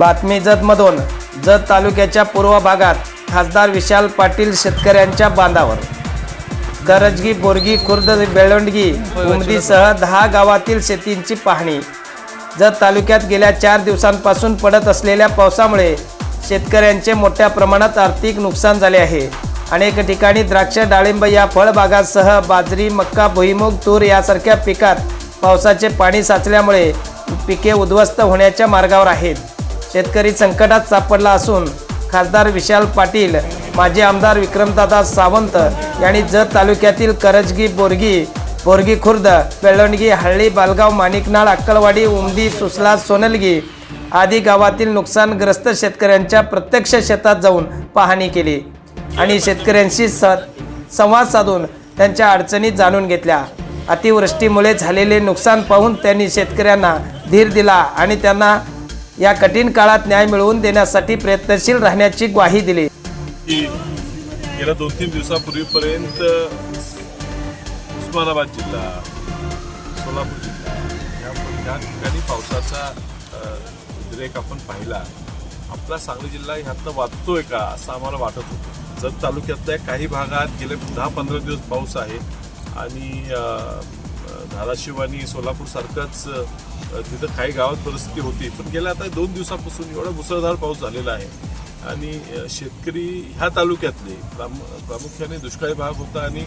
बातमी जतमधून जत तालुक्याच्या पूर्व भागात खासदार विशाल पाटील शेतकऱ्यांच्या बांधावर. करजगी बोरगी खुर्द बेळवंडगी उमदीसह दहा गावातील शेतींची पाहणी. जत तालुक्यात गेल्या चार दिवसांपासून पडत असलेल्या पावसामुळे शेतकऱ्यांचे मोठ्या प्रमाणात आर्थिक नुकसान झाले आहे. अनेक ठिकाणी द्राक्ष डाळिंब या फळबागांसह बाजरी मक्का भुईमूग तूर यासारख्या पिकात पावसाचे पाणी साचल्यामुळे पिके उद्ध्वस्त होण्याच्या मार्गावर आहेत. शेतकरी संकटात सापडला असून खासदार विशाल पाटील माजी आमदार विक्रमदादा सावंत यांनी जत तालुक्यातील करजगी बोरगी बोरगी खुर्द बेळवणगी हळ्ळी बालगाव माणिकनाळ अक्कलवाडी उमदी सुसला सोनलगी आदी गावातील नुकसानग्रस्त शेतकऱ्यांच्या प्रत्यक्ष शेतात जाऊन पाहणी केली आणि शेतकऱ्यांशी स संवाद साधून त्यांच्या अडचणी जाणून घेतल्या. अतिवृष्टीमुळे झालेले नुकसान पाहून त्यांनी शेतकऱ्यांना धीर दिला आणि त्यांना या कठीण काळात न्याय मिळवून देण्यासाठी प्रयत्नशील राहण्याची ग्वाही दिली. गेल्या दोन तीन दिवसापूर्वीपर्यंत उस्मानाबाद जिल्हा सोलापूर जिल्हा या या ठिकाणी पावसाचा उद्रेक आपण पाहिला आपला सांगली जिल्हा ह्यातनं वाचतोय का असं आम्हाला वाटत होतं. जत तालुक्यातल्या काही भागात गेले दहा पंधरा दिवस पाऊस आहे आणि धाराशिव आणि सोलापूर सारखंच तिथं काही गावात परिस्थिती होती. पण गेल्या आता दोन दिवसापासून एवढा मुसळधार पाऊस झालेला आहे. आणि शेतकरी ह्या तालुक्यातले प्रामु प्रामुख्याने दुष्काळी भाग होता आणि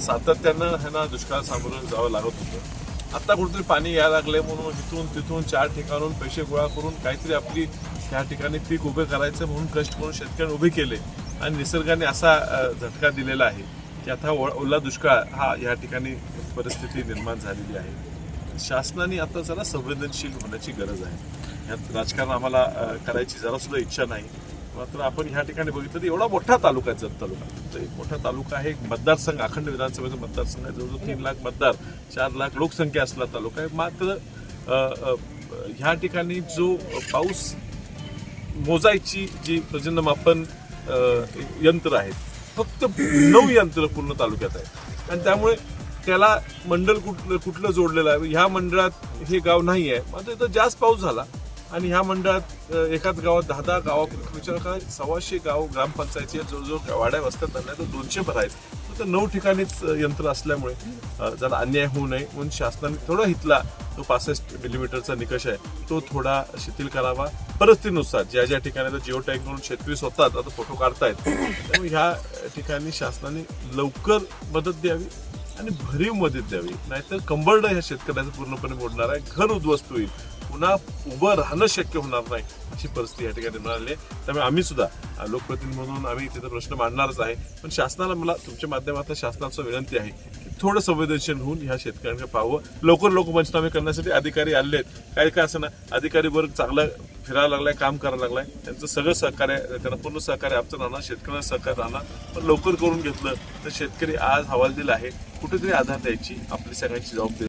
सातत्यानं ह्यांना दुष्काळ सामोरं जावं लागत होतं. आत्ता कुठेतरी पाणी यायला लागले म्हणून इथून तिथून चार ठिकाणून पैसे गोळा करून काहीतरी आपली त्या ठिकाणी पीक उभे करायचं म्हणून कष्ट करून शेतकऱ्यांनी उभे केले. आणि निसर्गाने असा झटका दिलेला आहे. की आता ओला दुष्काळ हा या ठिकाणी परिस्थिती निर्माण झालेली आहे. शासनाने आता जरा संवेदनशील होण्याची गरज आहे. यात राजकारण आम्हाला करायची जरा सुद्धा इच्छा नाही. मात्र आपण ह्या ठिकाणी बघितलं तर एवढा मोठा तालुका आहे जत तालुका. तर एक मोठा तालुका आहे एक मतदारसंघ अखंड विधानसभेचा मतदारसंघ आहे. जवळजवळ तीन लाख मतदार चार लाख लोकसंख्या असला तालुका आहे. मात्र ह्या ठिकाणी जो पाऊस मोजायची जी प्रजन्यमापन यंत्र आहेत फक्त नऊ यंत्र पूर्ण तालुक्यात आहेत. आणि त्यामुळे त्याला मंडळ कुठलं कुठलं जोडलेलं आहे? ह्या मंडळात हे गाव नाही आहे. मात्र इथं जास्त पाऊस झाला. आणि ह्या मंडळात एकाच गावात दहा दहा गावा विचार का सव्वाशे गाव ग्रामपंचायती जवळजवळ वाड्या वस्त्यात त्यांना तर दोनशे भरायचं आहेत तर नऊ ठिकाणीच यंत्र असल्यामुळे ज्याला जरा अन्याय होऊ नये म्हणून शासनाने थोडा हितला तो पासष्ट मिलीमीटरचा निकष आहे तो थोडा शिथिल करावा. परिस्थितीनुसार ज्या ज्या ठिकाणी जिओ टॅग म्हणून शेतकरी स्वतः आता फोटो काढतायत त्यामुळे ह्या ठिकाणी शासनाने लवकर मदत द्यावी आणि भरीव मदत द्यावी. नाहीतर कंबरडं ह्या शेतकऱ्याचं पूर्णपणे मोडणार आहे. घर उद्ध्वस्त होईल. पुन्हा उभं राहणं शक्य होणार नाही अशी परिस्थिती या ठिकाणी मिळाली आहे. त्यामुळे आम्ही सुद्धा लोकप्रतिनिधी म्हणून आम्ही तिथे प्रश्न मांडणारच आहे. पण शासनाला मला तुमच्या माध्यमातून शासनाचं विनंती आहे की थोडं संवेदनशील होऊन ह्या शेतकऱ्यांकडे पाहावं. लवकर लोक पंचनामे करण्यासाठी अधिकारी आले आहेत. काय काय असं ना अधिकारी वर्ग चांगला फिरायला लागलाय काम करायला लागलाय. त्यांचं सगळं सहकार्य त्यांना पूर्ण सहकार्य आमचं राहणार शेतकऱ्यांना सहकार्य राहणार. पण लवकर करून घेतलं तर शेतकरी आज हवाल दिला आहे. कुठेतरी आधार द्यायची आपली सगळ्यांची जबाबदारी.